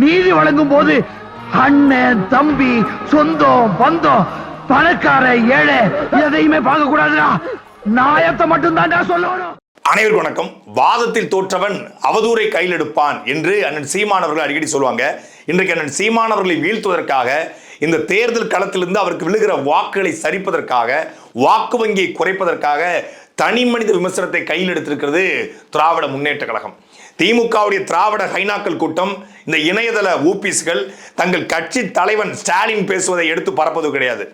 நீதி வழங்கும் போது அண்ணன் தம்பி சொந்தம் பந்தம் பணக்கார ஏழை எதையுமே பார்க்க கூடாதுடா நாயத்தை மட்டும் தான்டா சொல்லணும். அனைவருக்கும் வணக்கம். வாதத்தில் தோற்றவன் அவதூரை கையில் எடுப்பான் என்று அண்ணன் சீமானவர்கள் அடிக்கடி சொல்லுவாங்க. இன்றைக்கு அண்ணன் சீமானவர்களை வீழ்த்துவதற்காக இந்த தேர்தல் களத்திலிருந்து அவருக்கு விழுகிற வாக்குகளை சரிப்பதற்காக வாக்கு வங்கியை குறைப்பதற்காக தனி மனித விமர்சனத்தை கையில் எடுத்திருக்கிறது திராவிட முன்னேற்ற கழகம். திமுகவுடைய திராவிட ஹைனாக்கள் கூட்டம் இந்த இணையதள ஊபிஸ்கள் தங்கள் கட்சி தலைவன் ஸ்டாலின் பேசுவதை எடுத்து பரப்பது கிடையாது.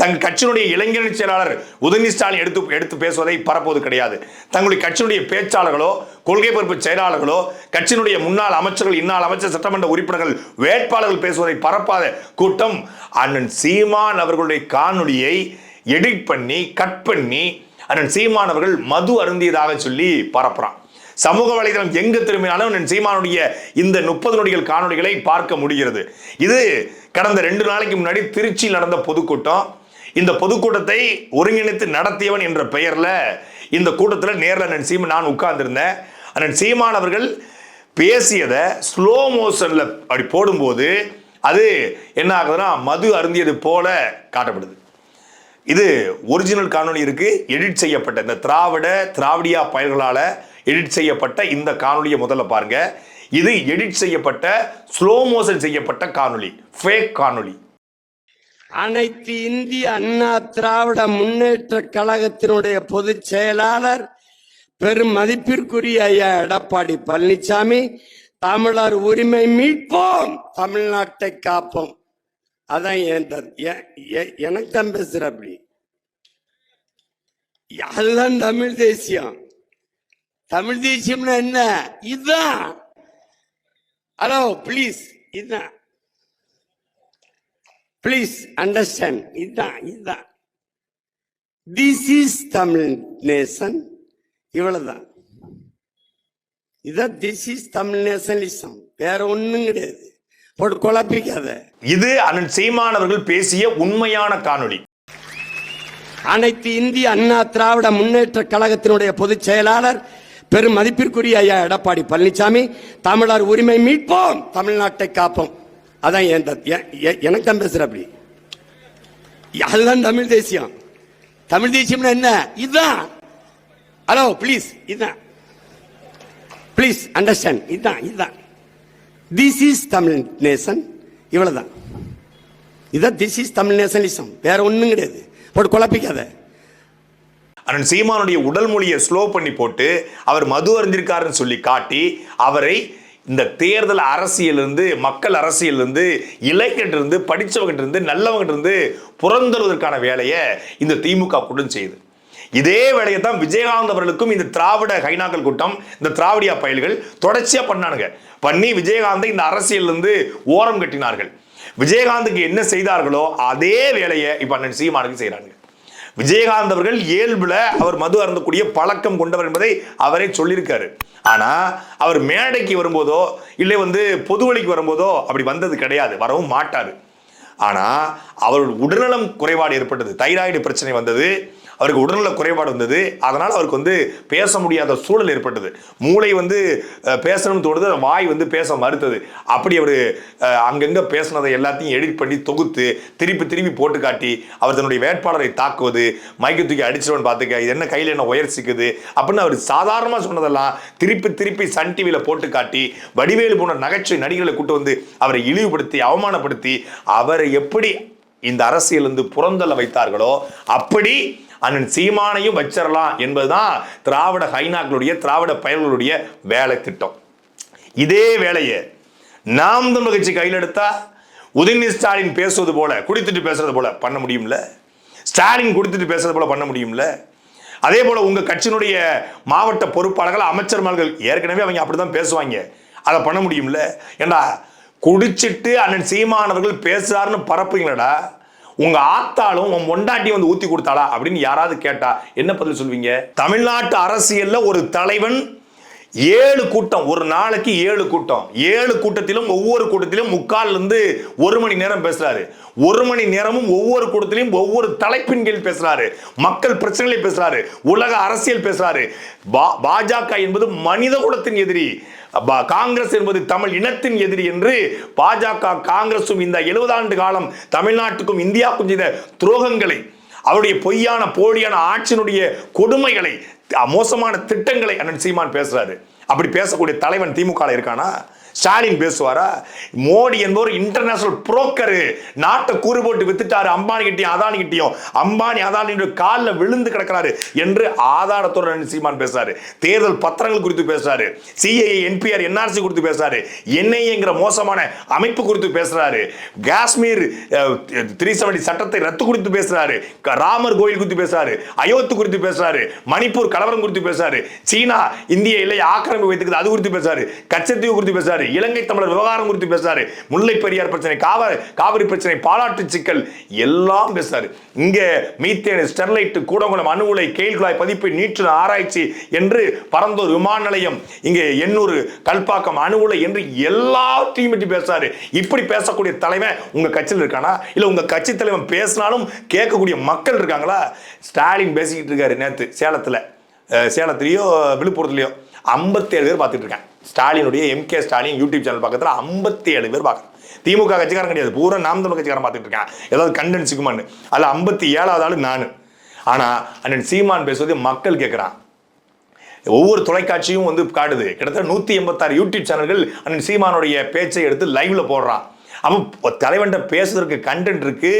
தங்கள் கட்சியினுடைய இளைஞரணி செயலாளர் உதயநிதி ஸ்டாலின் எடுத்து எடுத்து பேசுவதை பரப்புவது கிடையாது. தங்களுடைய கட்சியினுடைய பேச்சாளர்களோ கொள்கை பொறுப்பு செயலாளர்களோ கட்சியினுடைய முன்னாள் அமைச்சர்கள் இன்னால் அமைச்சர் சட்டமன்ற உறுப்பினர்கள் வேட்பாளர்கள் பேசுவதை பரப்பாத கூட்டம் அண்ணன் சீமான் அவர்களுடைய காணொலியை எடிட் பண்ணி கட் பண்ணி அண்ணன் சீமான் அவர்கள் மது அருந்தியதாக சொல்லி பரப்புறான். சமூக வலைதளம் எங்கு திரும்பினாலும் என் சீமானுடைய இந்த முப்பது நொடிகள் காணொளிகளை பார்க்க முடிகிறது. இது கடந்த ரெண்டு நாளைக்கு முன்னாடி திருச்சியில் நடந்த பொதுக்கூட்டம். இந்த பொதுக்கூட்டத்தை ஒருங்கிணைத்து நடத்தியவன் என்ற பெயரில் இந்த கூட்டத்தில் நேரில் அண்ணன் சீமன் நான் உட்கார்ந்திருந்தேன். அண்ணன் சீமான் அவர்கள் பேசியதை ஸ்லோ மோஷனில் அப்படி போடும்போது அது என்ன ஆகுதுன்னா மது அருந்தியது போல காட்டப்படுது. இது ஒரிஜினல் காணொலி இருக்கு. எடிட் செய்யப்பட்ட இந்த திராவிட திராவிடியா பயல்களால எடிட் செய்யப்பட்ட இந்த காணொலியை முதல்ல பாருங்க. இது எடிட் செய்யப்பட்ட ஸ்லோ மோஷன் செய்யப்பட்ட காணொளி ஃபேக் காணொலி அனைத்து இந்திய அண்ணா திராவிட முன்னேற்ற கழகத்தினுடைய பொதுச் செயலாளர் பெரும் மதிப்பிற்குரிய ஐயா எடப்பாடி பழனிசாமி தமிழர் உரிமை மீட்போம் தமிழ்நாட்டை காப்போம். அதான் என் த- எனக்கு தான் பேசுற அப்படி அதுதான் தமிழ் தேசியம். தமிழ் தேசியம்னா என்ன? இதுதான் ஹலோ ப்ளீஸ் இதுதான் ப்ளீஸ் அண்டர்ஸ்டாண்ட் இதுதான் இதுதான் திஸ் இஸ் தமிழ் நேசன் இவ்வளவுதான். இதான் திஸ் இஸ் தமிழ் நேசனிசம் வேற ஒண்ணும் கிடையாது. போட்டு குழப்பிக்காத. இது அண்ணன் சீமான் அவர்கள் பேசிய உண்மையான காணொளி. அனைத்து இந்திய அண்ணா திராவிட முன்னேற்ற கழகத்தினுடைய பொதுச் செயலாளர் பெரும் மதிப்பிற்குரிய ஐயா எடப்பாடி பழனிசாமி தமிழர் உரிமை மீட்போம் தமிழ்நாட்டை காப்போம். அதான் என் எனக்கு தான் பேசுற அப்படி. அதுதான் தமிழ் தேசியம். தமிழ் தேசியம்னா என்ன? இதுதான். ஹலோ ப்ளீஸ் இதுதான். ப்ளீஸ் அண்டர்ஸ்டாண்ட் இதுதான் இதுதான். திஸ் இஸ் தமிழ் நேசன் இவ்வளவுதான். இதான் திஸ் இஸ் தமிழ் நேசனிசம் வேற ஒன்றும் கிடையாது. போட்டு குழப்பிக்காத. அண்ணன் சீமானுடைய உடல் மொழியை ஸ்லோ பண்ணி போட்டு அவர் மது அறிஞ்சிருக்காருன்னு சொல்லி காட்டி அவரை இந்த தேர்தல் அரசியலிருந்து மக்கள் அரசியலிருந்து இளைஞர்கிட்டிருந்து படித்தவங்கிட்டிருந்து நல்லவங்கிட்டிருந்து இருந்து வேலையை இந்த திமுக கூட்டம் செய்யுது. இதே வேலையை தான் விஜயகாந்த் அவர்களுக்கும் இந்த திராவிட ஹைனாக்கள் கூட்டம் இந்த திராவிடியா பயல்கள் தொடர்ச்சியாக பண்ணானுங்க. பண்ணி விஜயகாந்தை இந்த அரசியலிருந்து ஓரம் கட்டினார்கள். விஜயகாந்துக்கு என்ன செய்தார்களோ அதே வேலையை இப்போ அண்ணன் சீமானுக்கு செய்கிறாங்க விஜயகாந்த் அவர்கள் இயல்புல அவர் மது அருந்தக்கூடிய பழக்கம் கொண்டவர் என்பதை அவரே சொல்லியிருக்காரு. ஆனா அவர் மேடைக்கு வரும்போதோ இல்லை வந்து பொது வழிக்கு வரும்போதோ அப்படி வந்தது கிடையாது. வரவும் மாட்டாரு. ஆனா அவர் உடல்நலம் குறைபாடு ஏற்பட்டது. தைராய்டு பிரச்சனை வந்தது. அவருக்கு உடல்நல குறைபாடு வந்தது. அதனால் அவருக்கு வந்து பேச முடியாத சூழல் ஏற்பட்டது. மூளை வந்து பேசணும்னு தோணுது வாய் வந்து பேச மறுத்தது. அப்படி அவர் அங்கங்கே பேசினதை எல்லாத்தையும் எடிட் பண்ணி தொகுத்து திருப்பி திருப்பி போட்டு காட்டி அவர் தன்னுடைய வேட்பாளரை தாக்குவது மைக்கு தூக்கி அடிச்சவன் பார்த்துக்க இது என்ன கையில் என்ன உயர் சிக்குது அப்படின்னு அவர் சாதாரணமாக சொன்னதெல்லாம் திருப்பி திருப்பி சன் டிவியில் போட்டு காட்டி வடிவேலு போன்ற நகைச்சுவை நடிகர்களை கூட்டு வந்து அவரை இழிவுபடுத்தி அவமானப்படுத்தி அவரை எப்படி இந்த அரசியலிருந்து புறந்தள்ள வைத்தார்களோ அப்படி அண்ணன் சீமானையும் வச்சிடலாம் என்பதுதான் திராவிட ஹைனாக்களுடைய திராவிட பயல்களுடைய வேலை திட்டம் இதே வேலையை நாம் தமிழ் கட்சி கையில் எடுத்தா உதயநிதி ஸ்டாலின் பேசுவது போல குடித்துட்டு பேசுறது போல பண்ண முடியும்ல? ஸ்டாலின் குடித்துட்டு பேசுறது போல பண்ண முடியும்ல? அதே போல உங்க கட்சியினுடைய மாவட்ட பொறுப்பாளர்கள் அமைச்சர்மார்கள் ஏற்கனவே அவங்க அப்படிதான் பேசுவாங்க. அதை பண்ண முடியும்ல? ஏண்டா குடிச்சிட்டு அண்ணன் சீமானவர்கள் பேசுறாருன்னு பரப்புங்களடா உங்க ஆத்தாலும் உன் மொண்டாட்டி வந்து ஊத்தி கொடுத்தாளா அப்படின்னு யாராவது கேட்டா என்ன பதில் சொல்வீங்க? தமிழ்நாட்டு அரசியல்ல ஒரு தலைவன் ஏழு கூட்டம் ஒரு நாளைக்கு ஏழு கூட்டம். ஏழு கூட்டத்திலும் ஒவ்வொரு கூட்டத்திலும் முக்கால் இருந்து ஒரு மணி நேரம் பேசுறாரு. ஒரு மணி நேரமும் ஒவ்வொரு கூட்டத்திலும் ஒவ்வொரு தலைப்பின் கீழ் பேசுறாரு. மக்கள் பிரச்சனைகளை பேசுறாரு. உலக அரசியல் பேசுறாரு. பா- பாஜக என்பது மனித குலத்தின் எதிரி. காங்கிரஸ் என்பது தமிழ் இனத்தின் எதிரி என்று பாஜக காங்கிரசும் இந்த 70 ஆண்டு காலம் தமிழ்நாட்டுக்கும் இந்தியாவுக்கும் செய்த துரோகங்களை அவருடைய பொய்யான போலியான ஆட்சியினுடைய கொடுமைகளை மோசமான திட்டங்களை அண்ணன் சீமான் பேசுறாரு. அப்படி பேசக்கூடிய தலைவன் திமுக இருக்கானா? ஸ்டாலின் பேசுவாரா? மோடி என்பவர் இன்டர்நேஷனல் புரோக்கரு நாட்டை கூறு போட்டு வித்துட்டாரு அம்பானி கிட்டையும் அதானி கிட்டையும் அம்பானி அதானி காலில் விழுந்து கிடக்கிறாரு என்று ஆதாரத்தோட சீமான் பேசுறாரு. தேர்தல் பத்திரங்கள் குறித்து பேசுறாரு. சிஐஏ என்பிஆர் என்ஆர்சி குறித்து பேசுறாரு. என்ஐஏங்கிற மோசமான அமைப்பு குறித்து பேசுறாரு. காஷ்மீர் த்ரீ செவன்டி சட்டத்தை ரத்து குறித்து பேசுறாரு. ராமர் கோயில் குறித்து பேசுறாரு. அயோத்து குறித்து பேசுறாரு. மணிப்பூர் கலவரம் குறித்து பேசுறாரு. சீனா இந்திய எல்லை ஆக்கிரமிப்பு வைத்துக்குது அது குறித்து பேசுறாரு. கச்சத்தீவு குறித்து பேசுறாரு. இலங்கை தமிழர் விவகாரம் குறித்து பேசுறாரு. முல்லை பெரியார் பிரச்சனை காவிரி காவிரி பிரச்சனை பாலாற்று சிக்கல் எல்லாம் பேசுறாரு. இங்க மீத்தேன் ஸ்டெர்லைட் கூடங்குளம் அணு உலை கேள்குழாய் பதிப்பு நீற்று ஆராய்ச்சி என்று பரந்தூர் விமான நிலையம் இங்கே எண்ணூர் கல்பாக்கம் அணு உலை என்று எல்லாத்தையும் பற்றி பேசுறாரு. இப்படி பேசக்கூடிய தலைவன் உங்க கட்சியில் இருக்கானா? இல்ல உங்க கட்சி தலைவன் பேசினாலும் கேட்கக்கூடிய மக்கள் இருக்காங்களா? ஸ்டாலின் பேசிக்கிட்டு இருக்காரு நேற்று சேலத்துல. சேலத்துலேயோ விழுப்புரத்துலையோ. 57 பேர் பார்த்துட்டு இருக்கேன். ஸ்டாலினுடைய எம்கே ஸ்டாலின் யூடியூப் சேனல் பக்கத்தில் ஐம்பத்தி ஏழு பேர் பார்க்குறேன். திமுக கட்சிக்காரன் கிடையாது. பூரா நாம் தமிழ் கட்சிக்காரன் பார்த்துட்டு இருக்கேன். ஏதாவது கண்டென்ட் சிக்குமான்னு. அதில் ஐம்பத்தி ஏழாவது ஆளு நான். ஆனால் அண்ணன் சீமான் பேசுவது மக்கள் கேட்குறான் ஒவ்வொரு தொலைக்காட்சியும் வந்து காட்டுது. கிட்டத்தட்ட நூத்தி எண்பத்தாறு யூடியூப் சேனல்கள் அண்ணன் சீமானுடைய பேச்சை எடுத்து லைவ்ல போடுறான். அப்போ தலைவன்கிட்ட பேசுறதுக்கு கண்டென்ட் இருக்கு.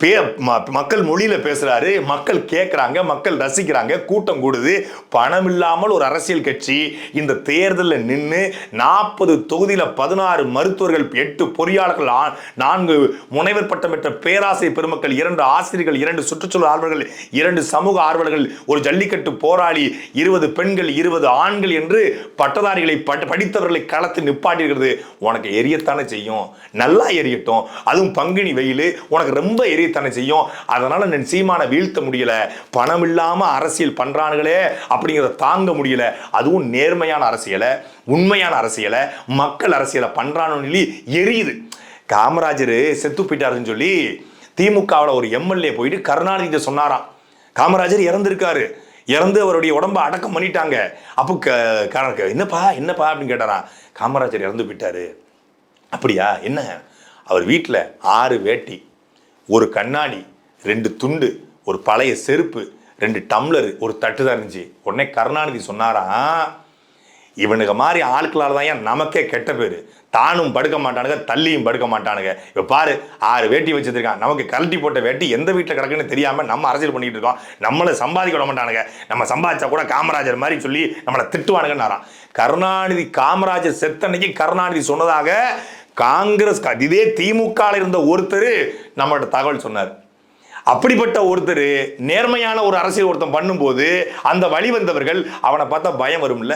பே ம- மக்கள் மொழியில் பேசுகிறாரு மக்கள் கேட்குறாங்க மக்கள் ரசிக்கிறாங்க கூட்டம் கூடுது. பணம் இல்லாமல் ஒரு அரசியல் கட்சி இந்த தேர்தலில் நின்று நாற்பது தொகுதியில் பதினாறு மருத்துவர்கள் எட்டு பொறியாளர்கள் ஆ- நான்கு முனைவர் பட்டம் பெற்ற பேராசை பெருமக்கள் இரண்டு ஆசிரியர்கள் இரண்டு சுற்றுச்சூழல் ஆர்வலர்கள் இரண்டு சமூக ஆர்வலர்கள் ஒரு ஜல்லிக்கட்டு போராளி இருபது பெண்கள் இருபது ஆண்கள் என்று பட்டதாரிகளை படித்தவர்களை களத்தில் நிப்பாட்டிருக்கிறது உனக்கு எரியத்தானே செய்யும். நல்லா எரியட்டும். அதுவும் பங்குனி வெயில். உனக்கு ரொம்ப எரிய தெரியத்தானே செய்யும். அதனால நான் சீமான வீழ்த்த முடியல. பணம் இல்லாம அரசியல் பண்றானுங்களே அப்படிங்கிறத தாங்க முடியல. அதுவும் நேர்மையான அரசியலை உண்மையான அரசியலை மக்கள் அரசியலை பண்றானு சொல்லி எரியுது. காமராஜர் செத்து போயிட்டாருன்னு சொல்லி திமுகவில் ஒரு எம்எல்ஏ போயிட்டு கருணாநிதி சொன்னாராம். காமராஜர் இறந்துருக்காரு. இறந்து அவருடைய உடம்ப அடக்கம் பண்ணிட்டாங்க. அப்போ க- க- என்னப்பா என்னப்பா அப்படின்னு கேட்டாராம். காமராஜர் இறந்து போயிட்டாரு. அப்படியா? என்ன? அவர் வீட்டில் ஆறு வேட்டி. ஒரு கண்ணாடி ரெண்டு துண்டு ஒரு பழைய செருப்பு ரெண்டு டம்ளர் ஒரு தட்டு தான் இருந்துச்சு. உடனே கருணாநிதி சொன்னாரா இவனுங்க மாதிரி ஆட்களால் தான் ஏன் நமக்கே கெட்ட பேர். தானும் படுக்க மாட்டானுங்க தள்ளியும் படுக்க மாட்டானுங்க. இப்போ பாரு ஆறு வேட்டி வச்சிருக்கான் நமக்கு கழட்டி போட்ட வேட்டி எந்த வீட்டில் கிடக்குன்னு தெரியாமல் நம்ம அரசியல் பண்ணிக்கிட்டு இருக்கோம். நம்மளை சம்பாதிக்க விட மாட்டானுங்க. நம்ம சம்பாதிச்சா கூட காமராஜர் மாதிரி சொல்லி நம்மளை திட்டுவானுங்கன்னாரான் கருணாநிதி காமராஜர் செத்தன்னைக்கு கருணாநிதி சொன்னதாக காங்கிரஸ் இதே திமுக இருந்த ஒருத்தர் நம்மள்ட்ட தகவல் சொன்னார். அப்படிப்பட்ட ஒருத்தர் நேர்மையான ஒரு அரசியல் ஒருத்தன் பண்ணும்போது அந்த வழி வந்தவர்கள் அவனை பார்த்தா பயம் வரும்ல?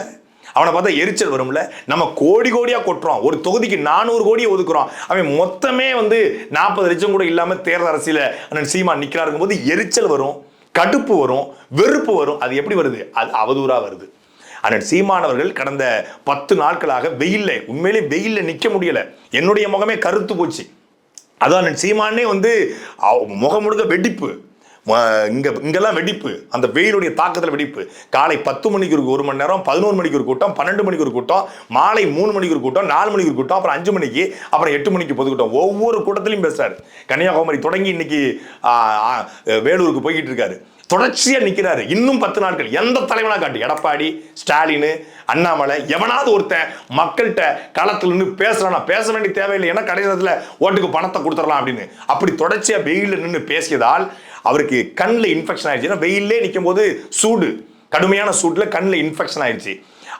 அவனை பார்த்தா எரிச்சல் வரும்ல? நம்ம கோடி கோடியாக கொட்டுறோம். ஒரு தொகுதிக்கு நானூறு கோடியை ஒதுக்குறோம். அவன் மொத்தமே வந்து நாற்பது லட்சம் கூட இல்லாமல் தேர்தல் அரசியல சீமா நிற்கிறா இருக்கும்போது போது எரிச்சல் வரும் கடுப்பு வரும் வெறுப்பு வரும். அது எப்படி வருது? அது அவதூறாக வருது. அண்ணன் சீமானவர்கள் கடந்த பத்து நாட்களாக வெயிலில் உண்மையிலே வெயிலில் நிற்க முடியலை. என்னுடைய முகமே கருத்து போச்சு. அதான் சீமானே வந்து முகம் முழுக்க வெடிப்பு. இங்கே இங்கெல்லாம் வெடிப்பு. அந்த வெயிலுடைய தாக்கத்தில் வெடிப்பு. காலை பத்து மணிக்கு ஒரு ஒரு மணி நேரம் பதினோரு மணிக்கு ஒரு கூட்டம் பன்னெண்டு மணிக்கு ஒரு கூட்டம் மாலை மூணு மணிக்கு ஒரு கூட்டம் நாலு மணிக்கு ஒரு கூட்டம் அப்புறம் அஞ்சு மணிக்கு அப்புறம் எட்டு மணிக்கு பொதுக்கூட்டம். ஒவ்வொரு கூட்டத்திலையும் பேசுறாரு. கன்னியாகுமரி தொடங்கி இன்னைக்கு வேலூருக்கு போய்கிட்டு இருக்காரு. தொடர்ச்சியாக நிற்கிறாரு இன்னும் பத்து நாட்கள். எந்த தலைவனாக காட்டு? எடப்பாடி ஸ்டாலின் அண்ணாமலை எவனாவது ஒருத்தன் மக்கள்கிட்ட களத்தில் நின்று பேசுறானா பேச வேண்டிய தேவையில்லை. ஏன்னா கடைசி ஓட்டுக்கு பணத்தை கொடுத்துடலாம் அப்படின்னு. அப்படி தொடர்ச்சியாக வெயிலில் நின்று பேசியதால் அவருக்கு கண்ணில் இன்ஃபெக்ஷன் ஆயிடுச்சு. ஏன்னா வெயிலே நிற்கும் போது சூடு. கடுமையான சூட்டில் கண்ணில் இன்ஃபெக்ஷன் ஆயிடுச்சு.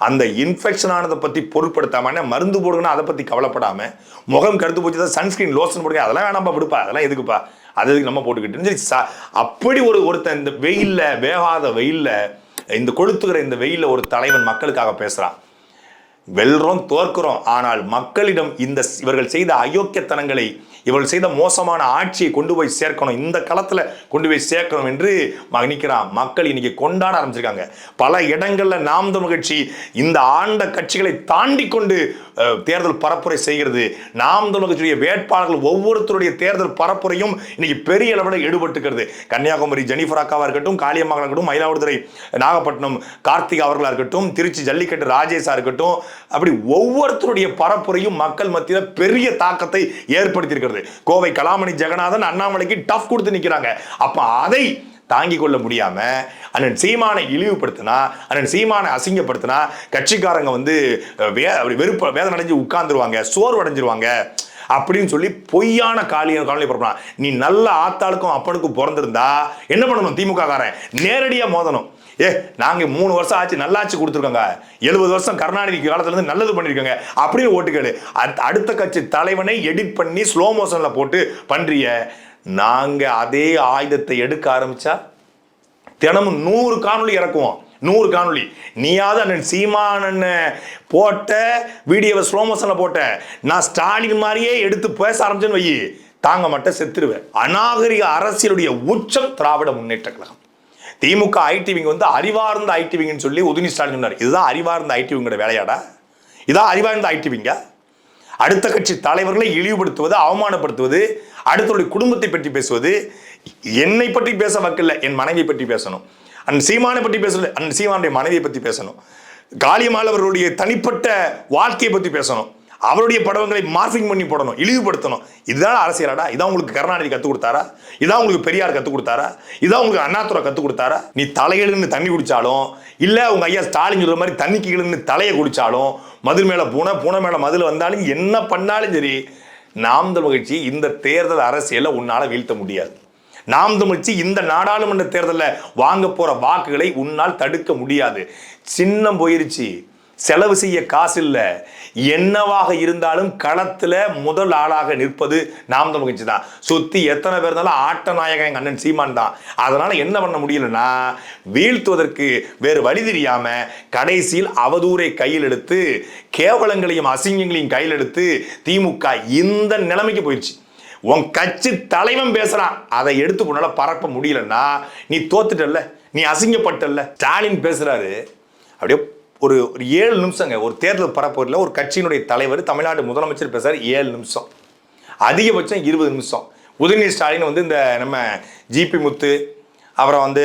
அந்த இன்ஃபெக்ஷன் ஆனதை பற்றி பொருட்படுத்தாம மருந்து போடுங்கன்னா அதை பற்றி கவலைப்படாமல் முகம் கருத்து போச்சு தான் சன்ஸ்கிரீன் லோஷன் போடுங்க அதெல்லாம் வேணாம்ப்பா விடுப்பா அதெல்லாம் எதுக்குப்பா? அது நம்ம போட்டுக்கிட்டு சரி அப்படி ஒரு ஒருத்தன் இந்த வெயில்ல வேகாத வெயில்ல இந்த கொளுத்துகிற இந்த வெயிலில் ஒரு தலைவன் மக்களுக்காக பேசுகிறான் வெல்றோம் தோற்கிறோம். ஆனால் மக்களிடம் இந்த இவர்கள் செய்த அயோக்கியத்தனங்களை இவள் செய்த மோசமான ஆட்சியை கொண்டு போய் சேர்க்கணும். இந்த களத்தில் கொண்டு போய் சேர்க்கணும் என்று மகனிக்கிறான் மக்கள் இன்னைக்கு கொண்டாட ஆரம்பிச்சிருக்காங்க. பல இடங்களில் நாம் தமிழ் கட்சி இந்த ஆண்ட கட்சிகளை தாண்டி கொண்டு தேர்தல் பரப்புரை செய்கிறது. நாம் தமிழ் கட்சியுடைய வேட்பாளர்கள் ஒவ்வொருத்தருடைய தேர்தல் பரப்புரையும் இன்னைக்கு பெரிய அளவில் ஈடுபட்டுக்கிறது. கன்னியாகுமரி ஜெனிஃபர் அக்காவாக இருக்கட்டும் காளியம்மாவாக இருக்கட்டும் மயிலாடுதுறை நாகப்பட்டினம் கார்த்திக் அவர்களாக இருக்கட்டும் திருச்சி ஜல்லிக்கட்டு ராஜேஷா இருக்கட்டும் அப்படி ஒவ்வொருத்தருடைய பரப்புரையும் மக்கள் மத்தியில் பெரிய தாக்கத்தை ஏற்படுத்தியிருக்கிறது. கோவை கலாமணி ஜெகநாதன் அண்ணாமலைக்கு டஃப் கொடுத்து நிற்கிறாங்க அப்போ அதை தாங்கிக் கொள்ள முடியாம அண்ணன் சீமானை இழிவுபடுத்தினா அண்ணன் சீமானை அசிங்கப்படுத்தினா கட்சிக்காரங்க வந்து வே அப்படி வேதனை அடைஞ்சு உட்கார்ந்துருவாங்க சோர்வடைஞ்சிருவாங்க அப்படின்னு சொல்லி பொய்யான காலிய காலனி பரப்பலாம் நீ நல்ல ஆத்தாளுக்கும் அப்பனுக்கும் பிறந்திருந்தா என்ன பண்ணணும்? திமுக காரன் நேரடியா மோதணும். ஏ நாங்க மூணு வருஷம் ஆச்சு நல்லாச்சு கொடுத்துருக்கோங்க. எழுபது வருஷம் கருணாநிதி காலத்துல இருந்து நல்லது பண்ணிருக்கோங்க. அப்படின்னு ஓட்டுக்கேளு அடுத்த- அடுத்த கட்சி தலைவனை எடிட் பண்ணி ஸ்லோ மோஷன்ல போட்டு பண்றிய நாங்க அதே ஆயுதத்தை எடுக்க ஆரம்பிச்சா தினமும் நூறு காணொளி இறக்குவோம். நூறு காணொலி நீயாவது அண்ணன் சீமானன் போட்ட வீடியோவை ஸ்லோ மோஷன்ல போட்ட நான் ஸ்டாலின் மாதிரியே எடுத்து பேச ஆரம்பிச்சேன்னு வை தாங்க மட்டும் செத்துருவேன். அநாகரிக அரசியலுடைய உச்சம் திராவிட முன்னேற்ற கழகம். திமுக ஐடிவிங்க வந்து அறிவார்ந்த ஐடிவிங்கன்னு சொல்லி உதயநிதி ஸ்டாலின் சொன்னார். இதுதான் அறிவார்ந்த ஐடிவிங்கோட வேலையாடா. இதான் அறிவார்ந்த ஐடிவிங்க. அடுத்த கட்சி தலைவர்களை இழிவுபடுத்துவது அவமானப்படுத்துவது அடுத்தவருடைய குடும்பத்தை பற்றி பேசுவது என்னை பற்றி பேச வக்கில்ல என் மனைவியை பற்றி பேசணும். அந் சீமானை பற்றி பேசல அண்ணன் சீமானுடைய மனைவியை பற்றி பேசணும். காளியம்மாள் தனிப்பட்ட வாழ்க்கையை பற்றி பேசணும். அவருடைய படங்களை மார்பிங் பண்ணி போடணும் இழிவுபடுத்தணும். இதுதான் அரசியலாடா? இதான் உங்களுக்கு கருணாநிதி கற்றுக் கொடுத்தாரா? இதான் உங்களுக்கு பெரியார் கற்றுக் கொடுத்தாரா? இதான் உங்களுக்கு அண்ணாத்துறை கற்றுக் கொடுத்தாரா? நீ தலைகளுன்னு தண்ணி குடித்தாலும் இல்லை உங்கள் ஐயா ஸ்டாலின் சொல்கிற மாதிரி தண்ணிக்கு கிழன்னு தலையை குடித்தாலும் மதுர் மேலே பூனை பூனை மேலே மதுல வந்தாலும் என்ன பண்ணாலும் சரி நாம் தமிழ் கட்சி இந்த தேர்தல் அரசியலை உன்னால் வீழ்த்த முடியாது. நாம் தமிழ்ச்சி இந்த நாடாளுமன்ற தேர்தலில் வாங்க போகிற வாக்குகளை உன்னால் தடுக்க முடியாது. சின்னம் போயிருச்சு. செலவு செய்ய காசு இல்லை என்னவாக இருந்தாலும் களத்தில் முதல் ஆளாக நிற்பது நாம் தமிழ்ச்சி தான். சுற்றி எத்தனை பேர் இருந்தாலும் ஆட்ட நாயகன் எங்கள் அண்ணன் சீமான் தான். அதனால் என்ன பண்ண முடியலன்னா வீழ்த்துவதற்கு வேறு வழி தெரியாமல் கடைசியில் அவதூரை கையில் எடுத்து கேவலங்களையும் அசிங்கங்களையும் கையில் எடுத்து திமுக இந்த நிலைமைக்கு போயிடுச்சு. உன் கட்சி தலைவன் பேசுகிறான் அதை எடுத்து உன்னால் பரப்ப முடியலன்னா நீ தோத்துட்டல்ல நீ அசிங்கப்பட்டல்ல. ஸ்டாலின் பேசுகிறாரு அப்படியே ஒரு ஒரு ஏழு நிமிஷங்க ஒரு தேர்தல் பரப்புரில் ஒரு கட்சியினுடைய தலைவர் தமிழ்நாடு முதலமைச்சர் பேசுகிறார் ஏழு நிமிஷம். அதிகபட்சம் இருபது நிமிஷம். உதயநிதி ஸ்டாலின் வந்து இந்த நம்ம ஜிபி முத்து அப்புறம் வந்து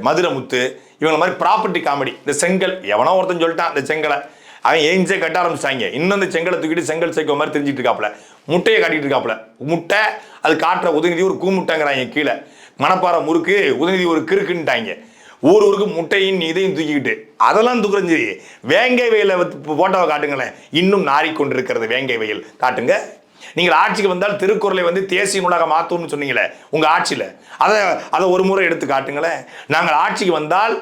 மதுரை முத்து இவங்க மாதிரி ப்ராப்பர்ட்டி காமெடி இந்த செங்கல் எவனோ ஒருத்தன் சொல்லிட்டான் இந்த செங்கலை. அவன் ஏஞ்சே கட்ட ஆரம்பிச்சிட்டாங்க இன்னும் இந்த செங்கலை தூக்கிட்டு செங்கல் சேர்க்கிற மாதிரி தெரிஞ்சிட்டு இருக்காப்புல. முட்டையை காட்டிட்டு இருக்காப்புல. முட்டை அது காட்டுற உதயநிதி ஒரு கூமுட்டைங்கிறாங்க கீழே. மணப்பாறை முறுக்கு உதயநிதி ஒரு கிறுக்குன்ட்டாங்க. ஊர் ஊருக்கு முட்டையும் இதையும் தூக்கிக்கிட்டு அதெல்லாம் தூக்குறது சரி வேங்கை வயலை போட்டோவை காட்டுங்களேன். இன்னும் நாறிக்கொண்டிருக்கிறது வேங்கை வயல். காட்டுங்க. நீங்கள் ஆட்சிக்கு வந்தால் திருக்குறளை வந்து தேசிய நூலாக மாற்றும்னு சொன்னீங்களே உங்கள் ஆட்சியில். அதை அதை ஒரு முறை எடுத்து காட்டுங்களேன். நாங்கள் ஆட்சிக்கு வந்தால்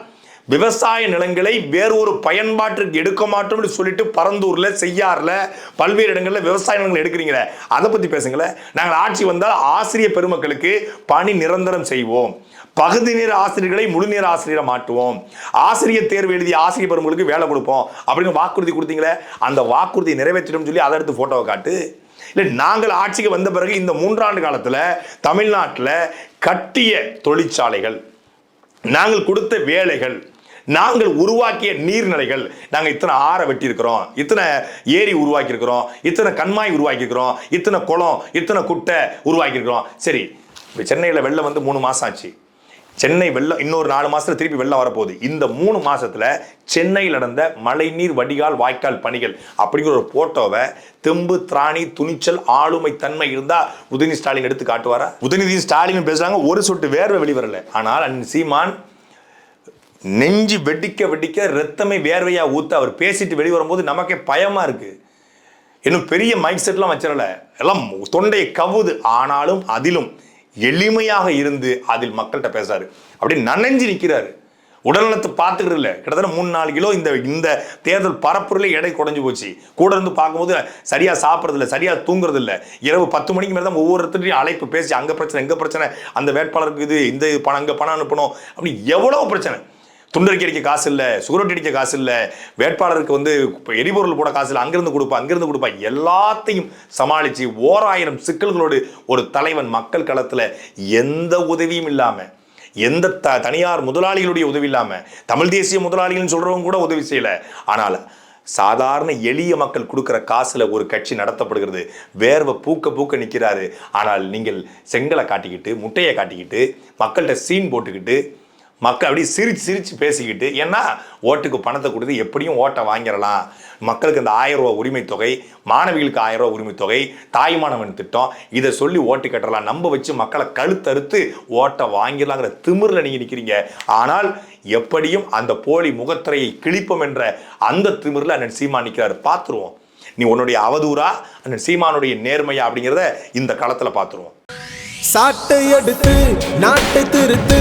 விவசாய நிலங்களை வேறொரு பயன்பாட்டிற்கு எடுக்க மாட்டோம்னு சொல்லிட்டு பரந்தூரில் செய்யாறில் பல்வேறு இடங்களில் விவசாய நிலங்கள் எடுக்கிறீங்களே அதை பற்றி பேசுங்களேன். நாங்கள் ஆட்சி வந்தால் ஆசிரியர் பெருமக்களுக்கு பணி நிரந்தரம் செய்வோம். பகுதி நேர ஆசிரியர்களை முழு நேர ஆசிரியரை மாட்டுவோம் ஆசிரியர் தேர்வு எழுதிய ஆசிரியர் பெருமக்களுக்கு வேலை கொடுப்போம். அப்படின்னு வாக்குறுதி கொடுத்தீங்களே அந்த வாக்குறுதியை நிறைவேற்றிடும் சொல்லி அதை எடுத்து ஃபோட்டோவை காட்டு. இல்லை நாங்கள் ஆட்சிக்கு வந்த பிறகு இந்த மூன்றாண்டு காலத்தில் தமிழ்நாட்டில் கட்டிய தொழிற்சாலைகள் நாங்கள் கொடுத்த வேலைகள் நாங்கள் உருவாக்கிய நீர்நிலைகள். நாங்கள் இத்தனை ஆறை வெட்டியிருக்கிறோம். இத்தனை ஏரி உருவாக்கியிருக்கிறோம். இத்தனை கண்மாய் உருவாக்கியிருக்கிறோம். இத்தனை குளம் இத்தனை குட்டை உருவாக்கியிருக்கிறோம். சரி இப்போ சென்னையில் வெள்ளம் வந்து மூணு மாதம் ஆச்சு. சென்னை வெள்ளம் இன்னொரு நாலு மாதத்தில் திருப்பி வெள்ளம் வரப்போகுது. இந்த மூணு மாதத்தில் சென்னையில் நடந்த மழைநீர் வடிகால் வாய்க்கால் பணிகள் அப்படிங்கிற ஒரு போட்டோவை தெம்பு திராணி துணிச்சல் ஆளுமை தன்மை இருந்தால் உதயநிதி ஸ்டாலின் எடுத்து காட்டுவாரா? உதயநிதி ஸ்டாலின் பேசுகிறாங்க ஒரு சொட்டு வேர்வை வெளிவரல. ஆனால் அண்ணன் சீமான் நெஞ்சு வெடிக்க வெடிக்க ரத்தமே வேர்வையாக ஊற்ற அவர் பேசிட்டு வெளியே வரும்போது நமக்கே பயமாக இருக்குது இன்னும் பெரிய மைக் செட்லாம் வச்சிடல. எல்லாம் தொண்டையை கவுது ஆனாலும் அதிலும் எளிமையாக இருந்து அதில் மக்கள்கிட்ட பேசுறாரு. அப்படி நனைஞ்சு நிற்கிறாரு உடல்நலத்தை பார்த்துக்கிறது இல்லை. கிட்டத்தட்ட மூணு நாலு கிலோ இந்த இந்த தேர்தல் பரப்புரில் எடை குறைஞ்சி போச்சு. கூட இருந்து பார்க்கும்போது சரியா சாப்பிட்றதில்ல சரியாக சரியா தூங்குறது இல்லை இரவு பத்து மணிக்கு மேலே தான் ஒவ்வொருத்தரையும் அழைப்பு பேசி அங்கே பிரச்சனை எங்கே பிரச்சனை அந்த வேட்பாளருக்கு இது இந்த பணம் அங்கே பணம் அனுப்பணும். அப்படி எவ்வளோ பிரச்சனை. துண்டறிக்கை அடிக்க காசு இல்லை சுகரோட்டி அடிக்க காசு இல்லை வேட்பாளருக்கு வந்து எரிபொருள் போட காசு இல்லை அங்கிருந்து கொடுப்பா அங்கிருந்து கொடுப்பா எல்லாத்தையும் சமாளித்து ஓராயிரம் சிக்கல்களோடு ஒரு தலைவன் மக்கள் களத்தில் எந்த உதவியும் இல்லாமல் எந்த த தனியார் முதலாளிகளுடைய உதவி இல்லாமல் தமிழ் தேசிய முதலாளிகள்னு சொல்கிறவங்க கூட உதவி செய்யலை. ஆனால் சாதாரண எளிய மக்கள் கொடுக்குற காசில் ஒரு கட்சி நடத்தப்படுகிறது. வேர்வை பூக்க பூக்க நிற்கிறாரு ஆனால் நீங்கள் செங்கலை காட்டிக்கிட்டு முட்டையை காட்டிக்கிட்டு மக்கள்கிட்ட சீன் போட்டுக்கிட்டு மக்கள் அப்படியே சிரிச்சு சிரித்து பேசிக்கிட்டு ஏன்னா ஓட்டுக்கு பணத்தை கொடுத்து எப்படியும் ஓட்டை வாங்கிடலாம். மக்களுக்கு இந்த ஆயிரம் ரூபா உரிமை தொகை மாணவிகளுக்கு ஆயிரம் ரூபா உரிமை தொகை தாய்மானவன் திட்டம் இதை சொல்லி ஓட்டு கட்டலாம். நம்ப வச்சு மக்களை கழுத்தறுத்து ஓட்டை வாங்கிடலாங்கிற திமிரில் நீங்கள் நிற்கிறீங்க ஆனால் எப்படியும் அந்த போலி முகத்திரையை கிழிப்போம் என்ற அந்த திமிரில் அண்ணன் சீமா நிற்கிறார் பார்த்துருவோம். நீ உன்னுடைய அவதூறா அண்ணன் சீமானுடைய நேர்மையா அப்படிங்கிறத இந்த காலத்தில் பார்த்துருவோம். சாட்டை எடுத்து நாட்டை திருத்து